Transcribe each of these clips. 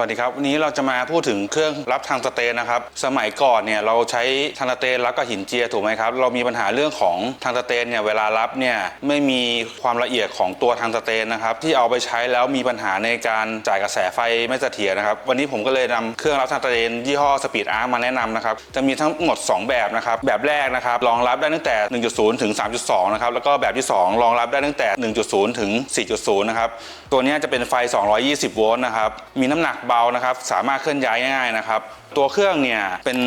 วัสดีครับวันนี้เราจะมาพูดถึงเครื่องรับทางสเตนนะครับ สมัยก่อนเนี่ยเราใช้ทางสเตนรับกับหินเจียถูกไหมครับ เรามีปัญหาเรื่องของทางสเตนเนี่ยเวลารับเนี่ยไม่มีความละเอียดของตัวทางสเตนนะครับที่เอาไปใช้แล้วมีปัญหาในการจ่ายกระแสไฟไม่เสถียรนะครับ วันนี้ผมก็เลยนำเครื่องรับทางสเตนยี่ห้อสปีดอาร์มาแนะนำนะครับจะมีทั้งหมด 2 แบบนะครับแบบแรกนะครับรองรับได้ตั้งแต่ 1.0 ถึง 3.2 นะครับแล้วก็แบบที่ 2 รองรับได้ตั้งแต่ 1.0 ถึง 4.0 นะครับตัวนี้จะเป็นไฟ 220 โวลต์นะครับมีน้ำหนักเบานะครับ สามารถเคลื่อนย้ายง่ายๆนะครับ ตัวเครื่องเนี่ยเป็น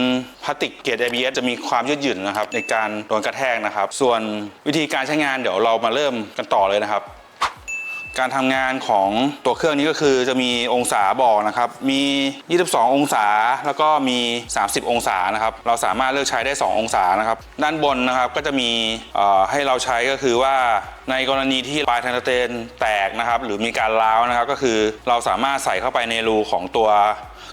พลาสติกเกรด ABS จะมีความยืดหยุ่นนะครับในการโดนกระแทกนะครับ ส่วนวิธีการใช้งานเดี๋ยวเรามาเริ่มกันต่อเลยนะครับ การทำงานของตัวเครื่องนี้ก็คือจะมีองศาบอกนะครับ มี 22 องศาแล้วก็มี 30 องศานะครับ เราสามารถเลือกใช้ได้ 2 องศานะครับ ด้านบนนะครับก็จะมีให้เราใช้ก็คือว่าในกรณีที่ปลายทางสเตนแตกนะครับ หรือมีการร้าวนะครับ ก็คือเราสามารถใส่เข้าไปในรูของตัว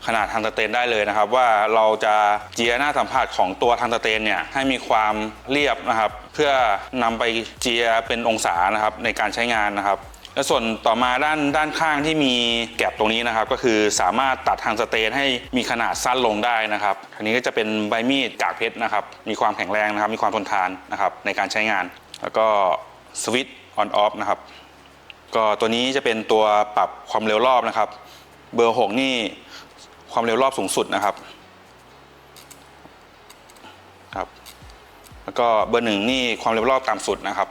ขนาดทางสเตนได้เลยนะครับ ว่าเราจะเจียหน้าสัมผัสของตัวทางสเตนเนี่ยให้มีความเรียบนะครับ เพื่อนำไปเจียเป็นองศานะครับในการใช้งานนะครับ และส่วนต่อมาด้านด้านข้างที่มีแก็บตรงนี้นะครับ ก็คือสามารถตัดทางสเตนให้มีขนาดสั้นลงได้นะครับอันนี้ก็จะเป็นใบมีดกากเพชรนะครับ มีความแข็งแรงนะครับ มีความทนทานนะครับในการใช้งาน แล้วก็สวิตช์ออนออฟนะครับ ก็ตัวนี้จะเป็นตัวปรับความเร็วรอบนะครับ เบอร์ 6 นี่ความเร็วรอบสูงสุดนะครับครับ แล้วก็เบอร์หนึ่งนี่ความเร็วรอบต่ำสุดนะครับ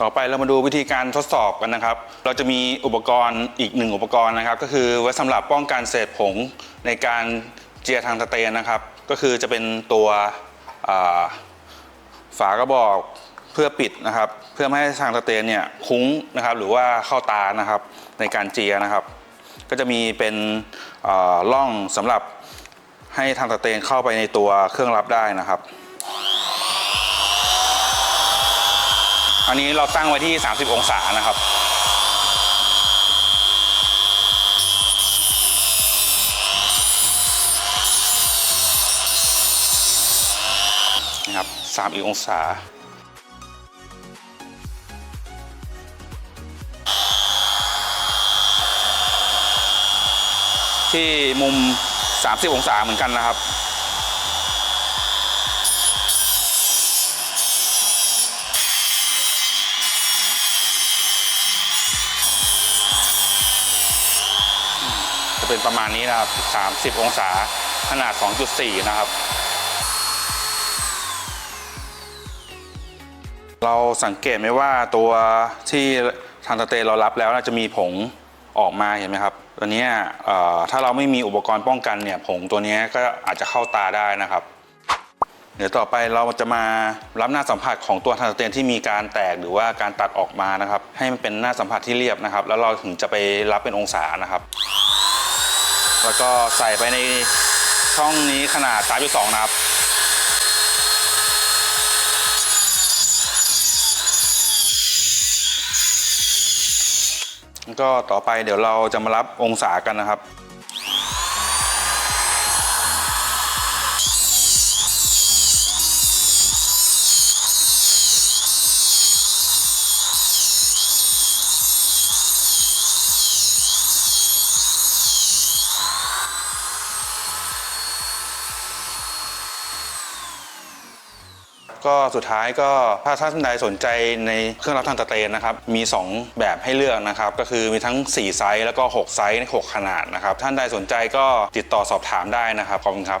ต่อไปเรามาดูวิธีการทดสอบกันนะครับ เราจะมีอุปกรณ์อีกหนึ่งอุปกรณ์นะครับ ก็คือไว้สำหรับป้องกันเศษผงในการเจียทางสเตนนะครับ ก็คือจะเป็นตัวฝากระบอกเพื่อปิดนะครับ เพื่อไม่ให้ทางสเตนเนี่ยคุ้งนะครับ หรือว่าเข้าตานะครับในการเจียนะครับ ก็จะมีเป็นอ่าร่องสำหรับให้ทางสเตนเข้าไปในตัวเครื่องรับได้นะครับ อันนี้เราตั้งไว้ที่ 30 องศานะครับ นะครับ3อีกองศาที่มุม 30 องศาเหมือนกันนะครับ จะเป็นประมาณนี้นะครับ 30 องศาขนาด 2.4 นะครับ เราสังเกตไหมว่าตัวที่ทางสเตนเรารับแล้วน่าจะมีผงออกมาเห็นไหมครับ ตัวนี้ถ้าเราไม่มีอุปกรณ์ป้องกันเนี่ยผงตัวนี้ก็อาจจะเข้าตาได้นะครับเดี๋ยวต่อไปเราจะมารับหน้าสัมผัสของตัวทางสเตนที่มีการแตกหรือว่าการตัดออกมานะครับ ให้มันเป็นหน้าสัมผัสที่เรียบนะครับ แล้วเราถึงจะไปรับเป็นองศานะครับ แล้วก็ใส่ไปในช่องนี้ขนาด 3.2 นะครับ ก็ต่อไปเดี๋ยวเราจะมารับองศากันนะครับ ก็สุดท้ายก็ถ้าท่านใดสนใจในเครื่องรับทางสเตนนะครับมี 2 แบบให้เลือกนะครับก็คือมีทั้ง 4 ไซส์แล้วก็ 6 ไซส์6ขนาดนะครับท่านใดสนใจก็ติดต่อสอบถามได้นะครับขอบคุณครับ